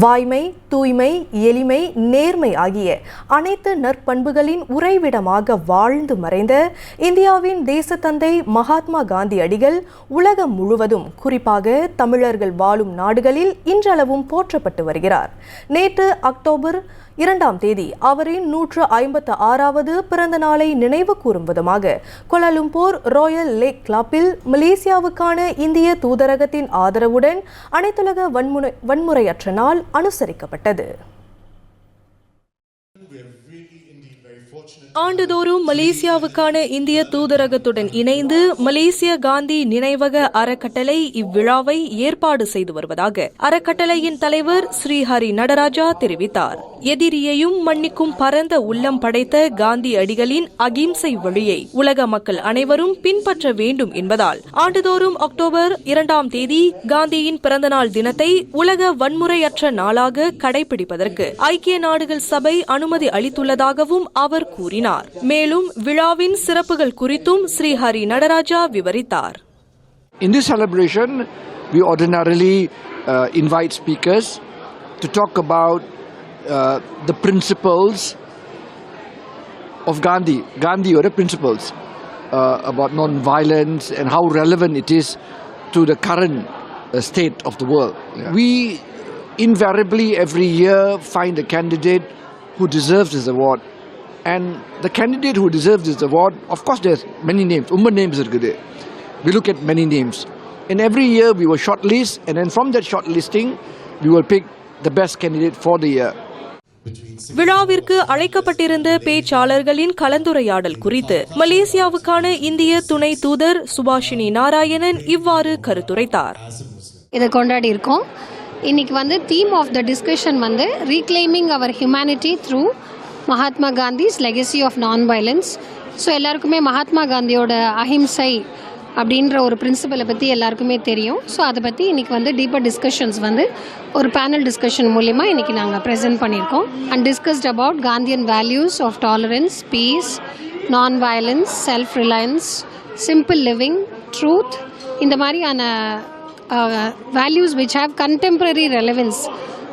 வாய்மை தூய்மை எளிமை நேர்மை ஆகிய அனைத்து நற்பண்புகளின் உறைவிடமாக வாழ்ந்து மறைந்த இந்தியாவின் தேசத்தந்தை மகாத்மா காந்தி அடிகள் உலகம் முழுவதும் குறிப்பாக தமிழர்கள் வாழும் நாடுகளில் இன்றளவும் போற்றப்பட்டு வருகிறார். நேற்று அக்டோபர் இரண்டாம் தேதி அவரின் நூற்று ஐம்பத்து ஆறாவது பிறந்த நாளை நினைவு கூறும் விதமாக கொலலும்பூர் ராயல் லேக் கிளப்பில் மலேசியாவுக்கான இந்திய தூதரகத்தின் ஆதரவுடன் அனைத்துலக வன்முறை வன்முறையற்ற நாள் அனுசரிக்கப்பட்டது. ஆண்டுதோறும் மலேசியாவுக்கான இந்திய தூதரகத்துடன் இணைந்து மலேசிய காந்தி நினைவக அறக்கட்டளை இவ்விழாவை ஏற்பாடு செய்து வருவதாக அறக்கட்டளையின் தலைவர் ஸ்ரீஹரி நடராஜா தெரிவித்தார். எதிரியையும் மன்னிக்கும் பரந்த உள்ளம் படைத்த காந்தி அடிகளின் அகிம்சை வழியை உலக மக்கள் அனைவரும் பின்பற்ற வேண்டும் என்பதால் ஆண்டுதோறும் அக்டோபர் இரண்டாம் தேதி காந்தியின் பிறந்தநாள் தினத்தை உலக வன்முறையற்ற நாளாக கடைபிடிப்பதற்கு ஐக்கிய நாடுகள் சபை அனுமதி அளித்துள்ளதாகவும் அவர் கூறினார் மேலும் விழாவின் சிறப்புகள் குறித்தும் ஸ்ரீஹரி நடராஜா விவரித்தார் In this celebration, we ordinarily uh, invite speakers to talk about uh, the principles of Gandhi, Gandhi or the principles uh, about non-violence and how relevant it is to the current uh, state of the world. We invariably every year find a candidate who deserves this award. And the candidate who deserves this award, of course, there's many names. Umma names இருக்குது. We look at many names. And every year we will shortlist, and then from that shortlisting, we will pick the best candidate for the year. விழாவிற்கு அழைக்கப்பட்டிருந்த பேச்சாளர்களின் கலந்துரையாடல் குறித்து மலேசியாவுக்கான இந்திய துணை தூதர் சுபாஷினி நாராயணன் இவ்வாறு கருத்துரைத்தார் இதை கொண்டாடி இருக்கோம் இன்னைக்கு வந்து தீம் ஆஃப் த டிஸ்கஷன் வந்து reclaiming our humanity through Mahatma Gandhi's legacy of non violence so எல்லாருக்குமே மகாத்மா காந்தியோட அஹிம்சை அப்படின்ற ஒரு பிரின்சிபலை பற்றி எல்லாருக்குமே தெரியும். ஸோ அதை பற்றி இன்னைக்கு வந்து டீப்பர் டிஸ்கஷன்ஸ் வந்து ஒரு பேனல் டிஸ்கஷன் மூலிமா இன்னைக்கு நாங்கள் ப்ரெசென்ட் பண்ணியிருக்கோம். And discussed about Gandhian values of tolerance peace non violence self reliance simple living truth இந்த மாதிரியான values which have contemporary relevance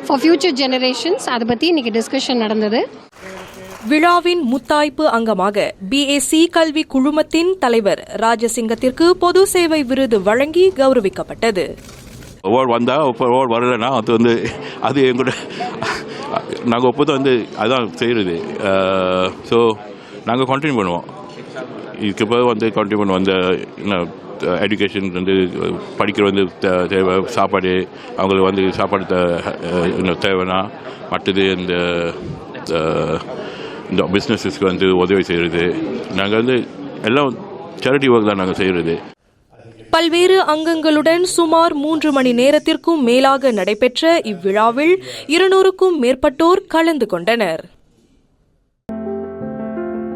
for future generations அதை பற்றி இன்றைக்கி டிஸ்கஷன் நடந்தது. விழாவின் முத்தாய்ப்பு அங்கமாக பிஏசி கல்வி குழுமத்தின் தலைவர் ராஜசிங்கத்திற்கு பொது சேவை விருது வழங்கி கௌரவிக்கப்பட்டது. அவார்டு வந்தால் அவார்டு வரலைன்னா அது வந்து அது எங்களோட நாங்கள் எப்போதும் வந்து அதான் செய்கிறது ஸோ நாங்கள் கண்டினியூ பண்ணுவோம். இதுக்கு இப்போ வந்து கண்டினியூ பண்ணுவோம் அந்த என்ன எஜுகேஷன் வந்து படிக்கிற வந்து தேவை சாப்பாடு அவங்களுக்கு வந்து சாப்பாடு தேவைன்னா மற்றது இந்த இந்த பிஸ்னஸஸ்க்கு வந்து உதவி செய்கிறது நாங்கள் வந்து எல்லாம் சேரிட்டி ஒர்க் தான் நாங்கள் செய்கிறது பல்வேறு அங்கங்களுடன் சுமார் மூன்று மணி நேரத்திற்கும் மேலாக நடைபெற்ற இவ்விழாவில் இருநூறுக்கும் மேற்பட்டோர் கலந்து கொண்டனர்.